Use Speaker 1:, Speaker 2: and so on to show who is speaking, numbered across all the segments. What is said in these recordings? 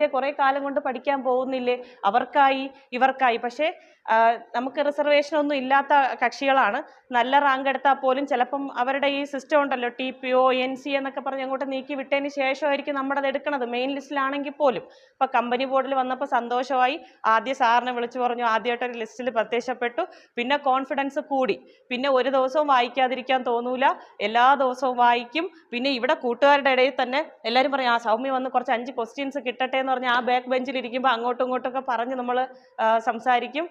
Speaker 1: കുറെ കാലം കൊണ്ട് പഠിക്കാൻ പോകുന്നില്ലേ? അവർക്കായി ഇവർക്കായി. പക്ഷേ നമുക്ക് റിസർവേഷൻ ഒന്നും ഇല്ലാത്ത കക്ഷികളാണ്. നല്ല റാങ്ക് എടുത്താൽ പോലും ചിലപ്പം അവരുടെ ഈ സിസ്റ്റം ഉണ്ടല്ലോ T P O N C എന്നൊക്കെ പറഞ്ഞ് അങ്ങോട്ട് നീക്കി വിട്ടതിന് ശേഷമായിരിക്കും നമ്മുടെ അത് എടുക്കണത് മെയിൻ ലിസ്റ്റിലാണെങ്കിൽ പോലും. ഇപ്പം കമ്പനി ബോർഡിൽ വന്നപ്പോൾ സന്തോഷമായി. ആദ്യ സാറിനെ വിളിച്ചു പറഞ്ഞു ആദ്യമായിട്ട് ഒരു ലിസ്റ്റിൽ പ്രത്യക്ഷപ്പെട്ടു. പിന്നെ കോൺഫിഡൻസ് കൂടി. പിന്നെ ഒരു ദിവസവും വായിക്കാതിരിക്കാൻ തോന്നൂല. എല്ലാ ദിവസവും വായിക്കും. പിന്നെ ഇവിടെ കൂട്ടുകാരുടെ ഇടയിൽ തന്നെ എല്ലാവരും പറയും ആ സൗമ്യ വന്ന് കുറച്ച് അഞ്ച് ക്വസ്റ്റ്യൻസ് കിട്ടട്ടെ എന്ന് പറഞ്ഞാൽ ആ ബാക്ക് ബെഞ്ചിൽ ഇരിക്കുമ്പോൾ അങ്ങോട്ടും ഇങ്ങോട്ടും ഒക്കെ പറഞ്ഞ് നമ്മൾ സംസാരിക്കും.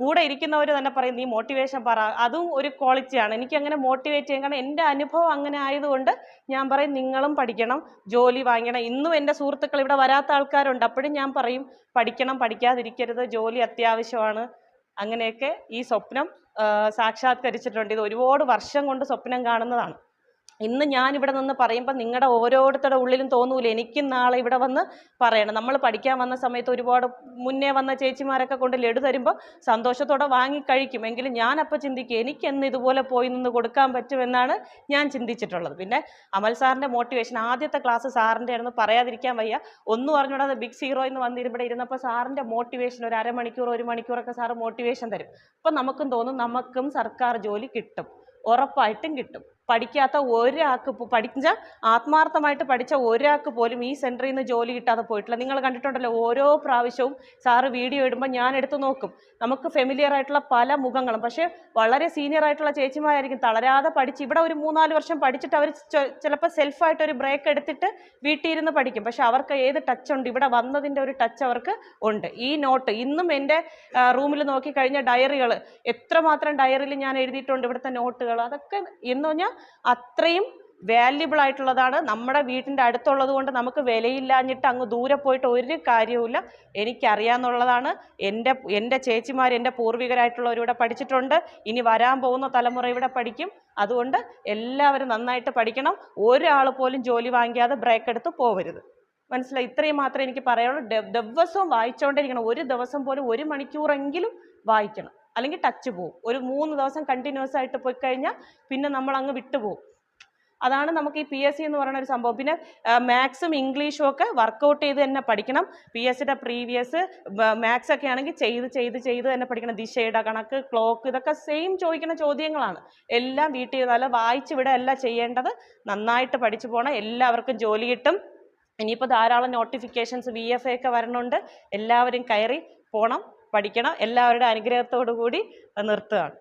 Speaker 1: കൂടെ ഇരിക്കുന്നവർ തന്നെ പറയും നീ മോട്ടിവേഷൻ പറ. അതും ഒരു ക്വാളിറ്റിയാണ് എനിക്ക് അങ്ങനെ മോട്ടിവേറ്റ് ചെയ്യാൻ കാരണം എന്റെ അനുഭവം അങ്ങനെ ആയതുകൊണ്ട് ഞാൻ പറയും നിങ്ങളും പഠിക്കണം ജോലി വാങ്ങണം ഇന്നും എന്റെ സുഹൃത്തുക്കൾ ഇവിടെ വരാത്ത ആൾക്കാരുണ്ട്. അപ്പോഴും ഞാൻ പറയും പഠിക്കണം പഠിക്കാതിരിക്കരുത്. ജോലി അത്യാവശ്യമാണ്. അങ്ങനെയൊക്കെ ഈ സ്വപ്നം സാക്ഷാത്കരിച്ചിട്ടുണ്ട്. ഇത് ഒരുപാട് വർഷം കൊണ്ട് സ്വപ്നം കാണുന്നതാണ്. ഇന്ന് ഞാൻ ഇവിടെ നിന്ന് പറയുമ്പോൾ നിങ്ങളുടെ ഓരോരുത്തരുടെ ഉള്ളിലും തോന്നൂല. എനിക്കും നാളെ ഇവിടെ വന്ന് പറയണം. നമ്മൾ പഠിക്കാൻ വന്ന സമയത്ത് ഒരുപാട് മുന്നേ വന്ന ചേച്ചിമാരൊക്കെ കൊണ്ട് ലഡു തരുമ്പോൾ സന്തോഷത്തോടെ വാങ്ങി കഴിക്കും. എങ്കിലും ഞാനപ്പോൾ ചിന്തിക്കും എനിക്കെന്ന് ഇതുപോലെ പോയി നിന്ന് കൊടുക്കാൻ പറ്റുമെന്നാണ് ഞാൻ ചിന്തിച്ചിട്ടുള്ളത്. പിന്നെ അമൽ സാറിന്റെ മോട്ടിവേഷൻ ആദ്യത്തെ ക്ലാസ് സാറിന്റെ ആയിരുന്നു. പറയാതിരിക്കാൻ വയ്യ. ഒന്നും അറിഞ്ഞൂടാതെ ബിഗ് സീറോ എന്ന് വന്നിരുമ്പോൾ ഇരുന്നപ്പോൾ സാറിന്റെ മോട്ടിവേഷൻ ഒരു അരമണിക്കൂർ ഒരു മണിക്കൂറൊക്കെ സാറ് മോട്ടിവേഷൻ തരും. അപ്പം നമുക്കും തോന്നും നമുക്കും സർക്കാർ ജോലി കിട്ടും. ഉറപ്പായിട്ടും കിട്ടും. പഠിക്കാത്ത ഒരാൾക്ക് പഠിച്ച ആത്മാർത്ഥമായിട്ട് പഠിച്ച ഒരാൾക്ക് പോലും ഈ സെന്ററിൽ നിന്ന് ജോലി കിട്ടാതെ പോയിട്ടില്ല. നിങ്ങൾ കണ്ടിട്ടുണ്ടല്ലോ ഓരോ പ്രാവശ്യവും സാറ് വീഡിയോ ഇടുമ്പോൾ ഞാൻ എടുത്തു നോക്കും. നമുക്ക് ഫെമിലിയർ ആയിട്ടുള്ള പല മുഖങ്ങളും. പക്ഷേ വളരെ സീനിയർ ആയിട്ടുള്ള ചേച്ചിമാരായിരിക്കും തളരാതെ പഠിച്ച് ഇവിടെ ഒരു മൂന്നാൽ വർഷം പഠിച്ചിട്ട് അവർ ചിലപ്പോൾ സെൽഫായിട്ട് ഒരു ബ്രേക്ക് എടുത്തിട്ട് വീട്ടിൽ ഇരുന്ന് പഠിക്കും. പക്ഷെ അവർക്ക് ഏത് ടച്ച് ഉണ്ട്? ഇവിടെ വന്നതിന്റെ ഒരു ടച്ച് അവർക്ക് ഉണ്ട്. ഈ നോട്ട് ഇന്നും എന്റെ റൂമിൽ നോക്കിക്കഴിഞ്ഞ ഡയറികൾ എത്രമാത്രം ഡയറിയിൽ ഞാൻ എഴുതിയിട്ടുണ്ട്? ഇവിടുത്തെ നോട്ടുകൾ അതൊക്കെ എന്ന് പറഞ്ഞാൽ അത്രയും വാല്യുബിൾ ആയിട്ടുള്ളതാണ്. നമ്മുടെ വീട്ടിന്റെ അടുത്തുള്ളത് കൊണ്ട് നമുക്ക് വിലയില്ലാഞ്ഞിട്ട് അങ്ങ് ദൂരെ പോയിട്ട് ഒരു കാര്യവുമില്ല. എനിക്കറിയാമെന്നുള്ളതാണ് എന്റെ എന്റെ ചേച്ചിമാർ എന്റെ പൂർവികരായിട്ടുള്ളവരിവിടെ പഠിച്ചിട്ടുണ്ട്. ഇനി വരാൻ പോകുന്ന തലമുറ ഇവിടെ പഠിക്കും. അതുകൊണ്ട് എല്ലാവരും നന്നായിട്ട് പഠിക്കണം. ഒരാൾ പോലും ജോലി വാങ്ങിക്കാതെ ബ്രേക്ക് എടുത്ത് പോവരുത്. മനസ്സിലായി? ഇത്രയും മാത്രമേ എനിക്ക് പറയാനുള്ളൂ. ദ- ദിവസവും വായിച്ചുകൊണ്ടിരിക്കണം ഒരു ദിവസം പോലും ഒരു മണിക്കൂറെങ്കിലും വായിക്കണം. അല്ലെങ്കിൽ ടച്ച് പോവും. ഒരു മൂന്ന് ദിവസം കണ്ടിന്യൂസ് ആയിട്ട് പോയി കഴിഞ്ഞാൽ പിന്നെ നമ്മൾ അങ്ങ് വിട്ടുപോകും അതാണ് നമുക്ക് ഈ പി എസ് സി എന്ന് പറയുന്ന ഒരു സംഭവം. പിന്നെ മാത്സും ഇംഗ്ലീഷും ഒക്കെ വർക്കൗട്ട് ചെയ്ത് തന്നെ പഠിക്കണം. പി എസ് സിയുടെ പ്രീവിയസ് മാത്സ് ഒക്കെ ആണെങ്കിൽ ചെയ്ത് ചെയ്ത് ചെയ്ത് തന്നെ പഠിക്കണം. ദിശയുടെ കണക്ക് ക്ലോക്ക് ഇതൊക്കെ സെയിം ചോദിക്കുന്ന ചോദ്യങ്ങളാണ്. എല്ലാം വീട്ടിൽ അല്ല വായിച്ച് ഇവിടെ അല്ല ചെയ്യേണ്ടത്. നന്നായിട്ട് പഠിച്ചു പോകണം എല്ലാവർക്കും ജോലി കിട്ടും. ഇനിയിപ്പോൾ ധാരാളം നോട്ടിഫിക്കേഷൻസ് വി എഫ് ഒക്കെ വരണുണ്ട്. എല്ലാവരും കയറി പോകണം പഠിക്കണം. എല്ലാവരുടെ അനുഗ്രഹത്തോടു കൂടി നിർത്തുകയാണ്.